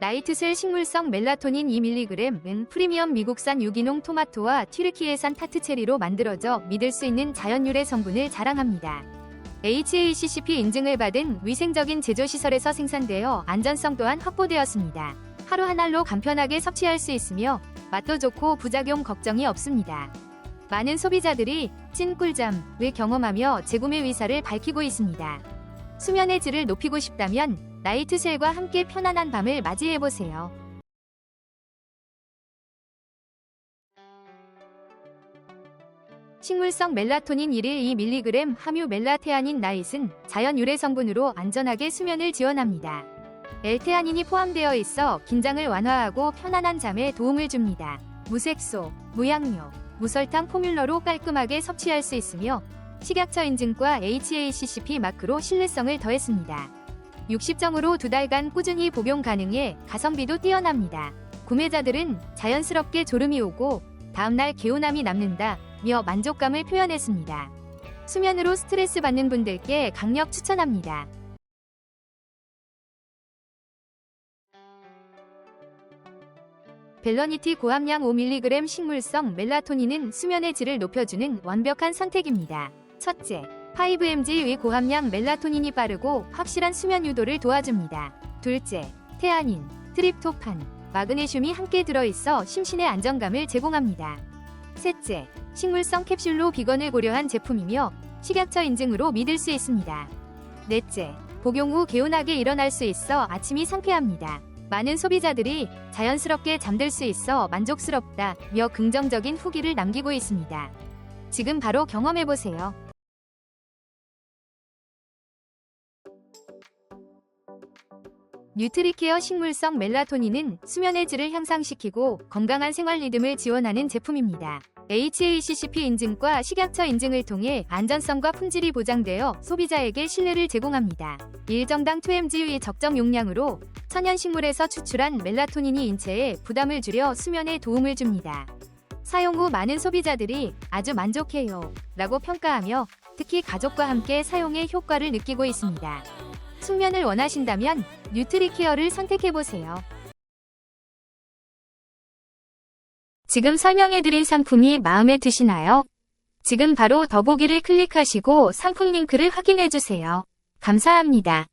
나이트셀 식물성 멜라토닌 2mg은 프리미엄 미국산 유기농 토마토와 튀르키예산 타트체리로 만들어져 믿을 수 있는 자연유래 성분을 자랑합니다. HACCP 인증을 받은 위생적인 제조시설에서 생산되어 안전성 또한 확보되었습니다. 하루 한 알로 간편하게 섭취할 수 있으며 맛도 좋고 부작용 걱정이 없습니다. 많은 소비자들이 찐 꿀잠을 경험하며 재구매 의사를 밝히고 있습니다. 수면의 질을 높이고 싶다면 나이트셀과 함께 편안한 밤을 맞이해보세요. 식물성 멜라토닌 1일 2mg 함유 멜라테아닌 나잇은 자연 유래 성분으로 안전하게 수면을 지원합니다. 엘테아닌이 포함되어 있어 긴장을 완화하고 편안한 잠에 도움을 줍니다. 무색소, 무향료, 무설탕 포뮬러로 깔끔하게 섭취할 수 있으며 식약처 인증과 HACCP 마크로 신뢰성을 더했습니다. 60정으로 두 달간 꾸준히 복용 가능해 가성비도 뛰어납니다. 구매자들은 자연스럽게 졸음이 오고 다음날 개운함이 남는다며 만족감을 표현했습니다. 수면으로 스트레스 받는 분들께 강력 추천합니다. 벨러니티 고함량 5mg 식물성 멜라토닌은 수면의 질을 높여주는 완벽한 선택입니다. 첫째, 5mg의 고함량 멜라토닌이 빠르고 확실한 수면 유도를 도와줍니다. 둘째, 테아닌, 트립토판, 마그네슘이 함께 들어있어 심신의 안정감을 제공합니다. 셋째, 식물성 캡슐로 비건을 고려한 제품이며 식약처 인증으로 믿을 수 있습니다. 넷째, 복용 후 개운하게 일어날 수 있어 아침이 상쾌합니다. 많은 소비자들이 자연스럽게 잠들 수 있어 만족스럽다며 긍정적인 후기를 남기고 있습니다. 지금 바로 경험해보세요. 뉴트리케어 식물성 멜라토닌은 수면의 질을 향상시키고 건강한 생활 리듬을 지원하는 제품입니다. HACCP 인증과 식약처 인증을 통해 안전성과 품질이 보장되어 소비자에게 신뢰를 제공합니다. 일정당 2mg의 적정 용량으로 천연식물에서 추출한 멜라토닌이 인체에 부담을 줄여 수면에 도움을 줍니다. 사용 후 많은 소비자들이 아주 만족해요 라고 평가하며 특히 가족과 함께 사용의 효과를 느끼고 있습니다. 숙면을 원하신다면 뉴트리케어를 선택해보세요. 지금 설명해드린 상품이 마음에 드시나요? 지금 바로 더보기를 클릭하시고 상품 링크를 확인해주세요. 감사합니다.